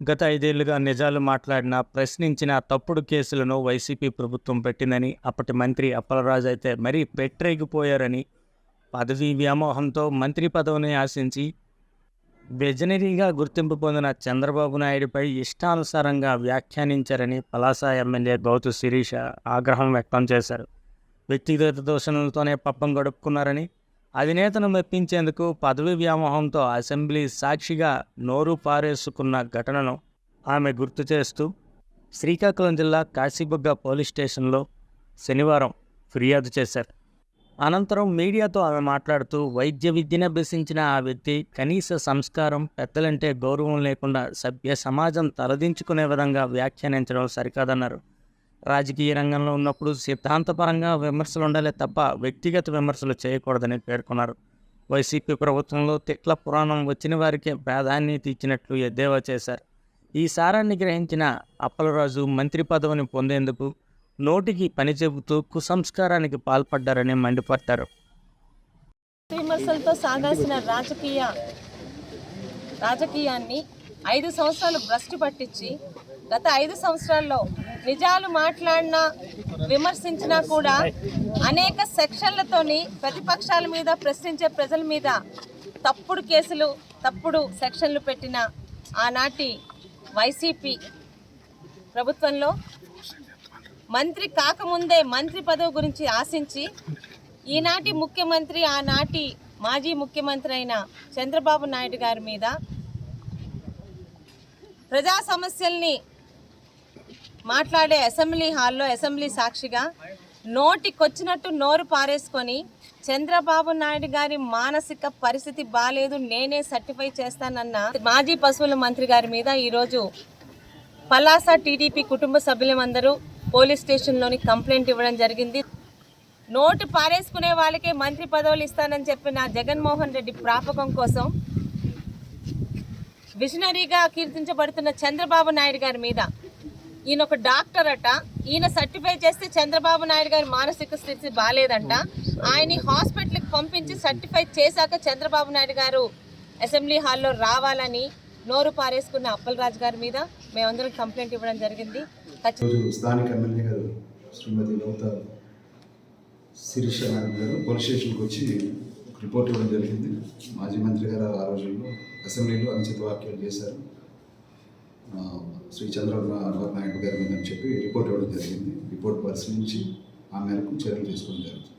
గత ఐదేళ్ళుగా నిజాలు మాట్లాడిన ప్రశ్నించిన తప్పుడు కేసులను వైసీపీ ప్రభుత్వం పెట్టిందని అప్పటి మంత్రి అప్పలరాజు అయితే మరీ పెట్టరేగిపోయారని పదవీ వ్యామోహంతో మంత్రి పదవిని ఆశించి వెజనరీగా గుర్తింపు పొందిన చంద్రబాబు నాయుడిపై ఇష్టానుసారంగా వ్యాఖ్యానించారని పలాస ఎమ్మెల్యే గౌతు శిరీష ఆగ్రహం వ్యక్తం చేశారు. వ్యక్తిగత దూషణలతోనే పప్పం గడుపుకున్నారని అధినేతను మెప్పించేందుకు పదవి వ్యామోహంతో అసెంబ్లీ సాక్షిగా నోరు పారేసుకున్న ఘటనను ఆమె గుర్తు చేస్తూ శ్రీకాకుళం జిల్లా కాశీబుగ్గ పోలీస్ స్టేషన్లో శనివారం ఫిర్యాదు చేశారు. అనంతరం మీడియాతో ఆమె మాట్లాడుతూ వైద్య విద్యను అభ్యసించిన ఆ వ్యక్తి కనీస సంస్కారం పెద్దలంటే గౌరవం లేకుండా సభ్య సమాజం తలదించుకునే విధంగా వ్యాఖ్యానించడం సరికాదన్నారు. రాజకీయ రంగంలో ఉన్నప్పుడు సిద్ధాంతపరంగా విమర్శలు ఉండాలే తప్ప వ్యక్తిగత విమర్శలు చేయకూడదని పేర్కొన్నారు. వైసీపీ ప్రభుత్వంలో తిట్ల పురాణం వచ్చిన వారికే ప్రాధాన్యత ఇచ్చినట్లు ఎద్దేవా చేశారు. ఈ సారాన్ని గ్రహించిన అప్పలరాజు మంత్రి పదవిని పొందేందుకు నోటికి పని చెబుతూ కుసంస్కారానికి పాల్పడ్డారని మండిపడ్డారు. విమర్శలతో సాగాల్సిన రాజకీయ రాజకీయాన్ని ఐదు సంవత్సరాలు భ్రష్టు పట్టించి గత ఐదు సంవత్సరాల్లో నిజాలు మాట్లాడినా విమర్శించినా కూడా అనేక సెక్షన్లతోని ప్రతిపక్షాల మీద ప్రశ్నించే ప్రజల మీద తప్పుడు కేసులు తప్పుడు సెక్షన్లు పెట్టిన ఆనాటి వైసీపీ ప్రభుత్వంలో మంత్రి కాకముందే మంత్రి పదవి గురించి ఆశించి ఈనాటి ముఖ్యమంత్రి ఆనాటి మాజీ ముఖ్యమంత్రి అయిన చంద్రబాబు నాయుడు గారి మీద ప్రజా సమస్యల్ని మాట్లాడే అసెంబ్లీ హాల్లో అసెంబ్లీ సాక్షిగా నోటికొచ్చినట్టు నోరు పారేసుకొని చంద్రబాబు నాయుడు గారి మానసిక పరిస్థితి బాగాలేదు నేనే సర్టిఫై చేస్తానన్న మాజీ పశువుల మంత్రి గారి మీద ఈరోజు పలాస టీడీపీ కుటుంబ సభ్యులమందరూ పోలీస్ స్టేషన్లోని కంప్లైంట్ ఇవ్వడం జరిగింది. నోటు పారేసుకునే వాళ్ళకే మంత్రి పదవులు ఇస్తానని చెప్పిన జగన్మోహన్ రెడ్డి ప్రాపకం కోసం విజనరీగా కీర్తించబడుతున్న చంద్రబాబు నాయుడు గారి మీద ఈయన ఒక డాక్టర్ అట. ఈయన సర్టిఫై చేస్తే చంద్రబాబు నాయుడు గారి మానసిక స్థితి బాగాలేదంట ఆయన్ని హాస్పిటల్కి పంపించి సర్టిఫై చేశాక చంద్రబాబు నాయుడు గారు అసెంబ్లీ హాల్లో రావాలని నోరు పారేసుకున్న అప్పలరాజు గారి మీద మేమందరం కంప్లైంట్ ఇవ్వడం జరిగింది. స్థానిక ఎమ్మెల్యే గారు శ్రీమతి లలిత శిరీష మేడం గారు పోలీస్ స్టేషన్కి వచ్చి రిపోర్ట్ ఇవ్వడం జరిగింది. మాజీ మంత్రి గారు ఆ రోజుల్లో అసెంబ్లీలో అనుచిత వ్యాఖ్యలు చేశారు. శ్రీ చంద్రబాబు నాయుడు గారు ఉందని అని చెప్పి రిపోర్ట్ ఇవ్వడం జరిగింది. రిపోర్ట్ పరిశీలించి ఆ మేరకు చర్యలు తీసుకోవడం జరుగుతుంది.